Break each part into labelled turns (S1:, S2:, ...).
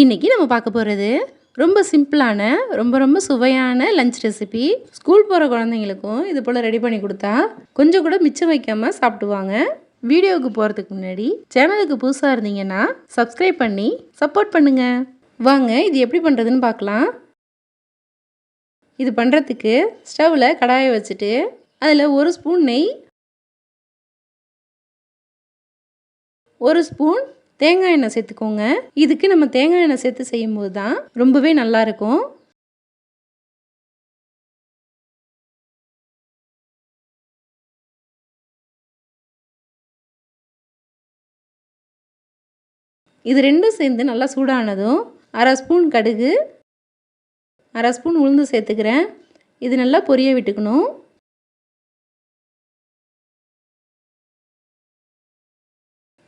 S1: இன்றைக்கி நம்ம பார்க்க போகிறது ரொம்ப சிம்பிளான ரொம்ப ரொம்ப சுவையான லஞ்ச் ரெசிபி ஸ்கூல் போகிற குழந்தைங்களுக்கும் இது போல் ரெடி பண்ணி கொடுத்தா கொஞ்சம் கூட மிச்சம் வைக்காமல் சாப்பிடுவாங்க. வீடியோவுக்கு போகிறதுக்கு முன்னாடி சேனலுக்கு புதுசாக இருந்தீங்கன்னா சப்ஸ்கிரைப் பண்ணி சப்போர்ட் பண்ணுங்கள் வாங்க இது எப்படி பண்ணுறதுன்னு பார்க்கலாம். இது பண்ணுறதுக்கு ஸ்டவ்வில் கடாயை வச்சுட்டு அதில் ஒரு ஸ்பூன் நெய் ஒரு ஸ்பூன் தேங்காய் எண்ணெய் சேர்த்துக்கோங்க. இதுக்கு நம்ம தேங்காய் எண்ணெய் சேர்த்து செய்யும்போது தான் ரொம்பவே நல்லாயிருக்கும் இது ரெண்டும் சேர்ந்து நல்லா சூடானதும் அரை ஸ்பூன் கடுகு அரை ஸ்பூன் உளுந்து சேர்த்துக்கிறேன். இது நல்லா பொரிய விட்டுக்கணும்.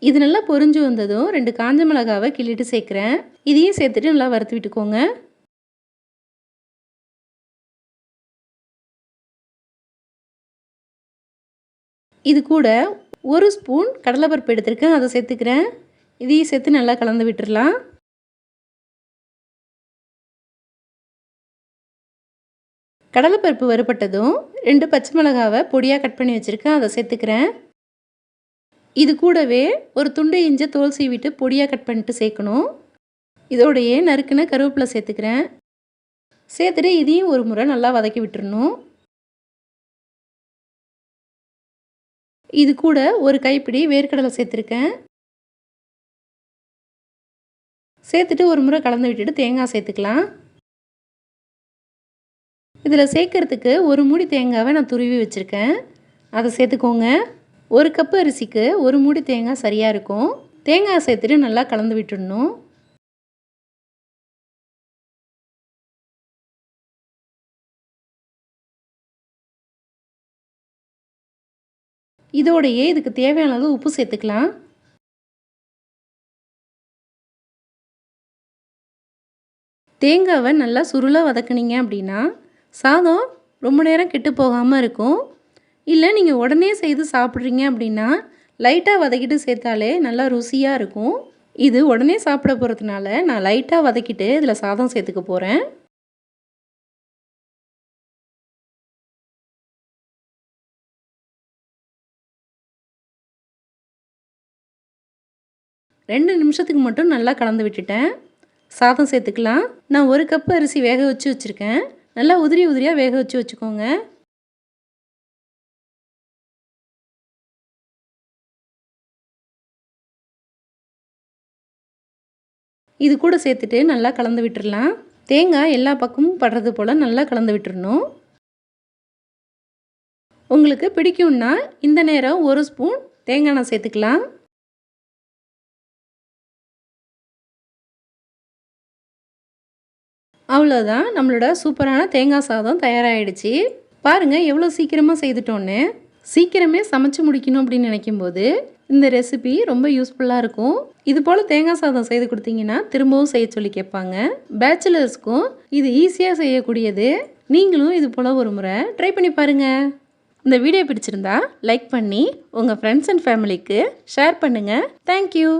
S1: இது நல்லா பொரிஞ்சு வந்ததும் ரெண்டு காஞ்ச மிளகாவை கிள்ளிட்டு சேர்க்குறேன். இதையும் சேர்த்துட்டு நல்லா வறுத்து விட்டுக்கோங்க. இது கூட ஒரு ஸ்பூன் கடலைப்பருப்பு எடுத்திருக்கேன். அதை சேர்த்துக்கிறேன். இதையும் சேர்த்து நல்லா கலந்து விட்டுடலாம் கடலைப்பருப்பு வறுபட்டதும் ரெண்டு பச்சை மிளகாவை பொடியாக கட் பண்ணி வச்சுருக்கேன். அதை சேர்த்துக்கிறேன். இது கூடவே ஒரு துண்டு இஞ்சி தோல் சீவிட்டு பொடியாக கட் பண்ணிட்டு சேர்க்கணும். இதோடையே நறுக்குன கருவேப்பிலை சேர்த்துக்கிறேன். சேர்த்துட்டு இதையும் ஒரு முறை நல்லா வதக்கி விட்டுறணும். இது கூட ஒரு கைப்பிடி வேர்க்கடலை சேர்த்துருக்கேன். சேர்த்துட்டு ஒரு முறை கலந்து விட்டுட்டு தேங்காய் சேர்த்துக்கலாம். இதில் சேர்க்கறதுக்கு ஒரு மூடி தேங்காவை நான் துருவி வச்சுருக்கேன். அதை சேர்த்துக்கோங்க. ஒரு கப்பு அரிசிக்கு ஒரு மூடி தேங்காய் சரியாக இருக்கும். தேங்காய் சேர்த்துட்டு நல்லா கலந்து விட்டுடணும். இதோடையே இதுக்கு தேவையான அளவு உப்பு சேர்த்துக்கலாம். தேங்காவை நல்லா சுருளாக வதக்குனீங்க அப்படின்னா சாதம் ரொம்ப நேரம் கெட்டு போகாமல் இருக்கும். இல்லை நீங்கள் உடனே செய்து சாப்பிட்றீங்க அப்படின்னா லைட்டாக வதக்கிட்டு சேர்த்தாலே நல்லா ருசியாக இருக்கும். இது உடனே சாப்பிட போகிறதுனால நான் லைட்டாக வதக்கிட்டு இதில் சாதம் சேர்த்துக்க போகிறேன் ரெண்டு நிமிஷத்துக்கு மட்டும் நல்லா கலந்து விட்டுட்டேன். சாதம் சேர்த்துக்கலாம். நான் ஒரு கப்பு அரிசி வேக வச்சு வச்சுருக்கேன். நல்லா உதிரி உதிரியாக வேக வச்சு வச்சுக்கோங்க. இது கூட சேர்த்துட்டு நல்லா கலந்து விட்டுடலாம் தேங்காய் எல்லா பக்கமும் படுறது போல் நல்லா கலந்து விட்டுறணும். உங்களுக்கு பிடிக்கும்னா இந்த நேரம் ஒரு ஸ்பூன் தேங்காய் எண்ணெய் சேர்த்துக்கலாம். அவ்வளோதான் நம்மளோட சூப்பரான தேங்காய் சாதம் தயாராகிடுச்சு பாருங்கள் எவ்வளோ சீக்கிரமாக செய்துட்டோன்னு. சீக்கிரமே சமைச்சு முடிக்கணும் அப்படின்னு நினைக்கும்போது இந்த ரெசிபி ரொம்ப யூஸ்ஃபுல்லாக இருக்கும். இது போல் தேங்காய் சாதம் செய்து கொடுத்தீங்கன்னா திரும்பவும் செய்ய சொல்லி கேட்பாங்க. பேச்சுலர்ஸ்க்கும் இது ஈஸியாக செய்யக்கூடியது. நீங்களும் இது போல் ஒரு முறை ட்ரை பண்ணி பாருங்கள் இந்த வீடியோ பிடிச்சிருந்தா லைக் பண்ணி உங்கள் ஃப்ரெண்ட்ஸ் அண்ட் ஃபேமிலிக்கு ஷேர் பண்ணுங்கள் தேங்க்யூ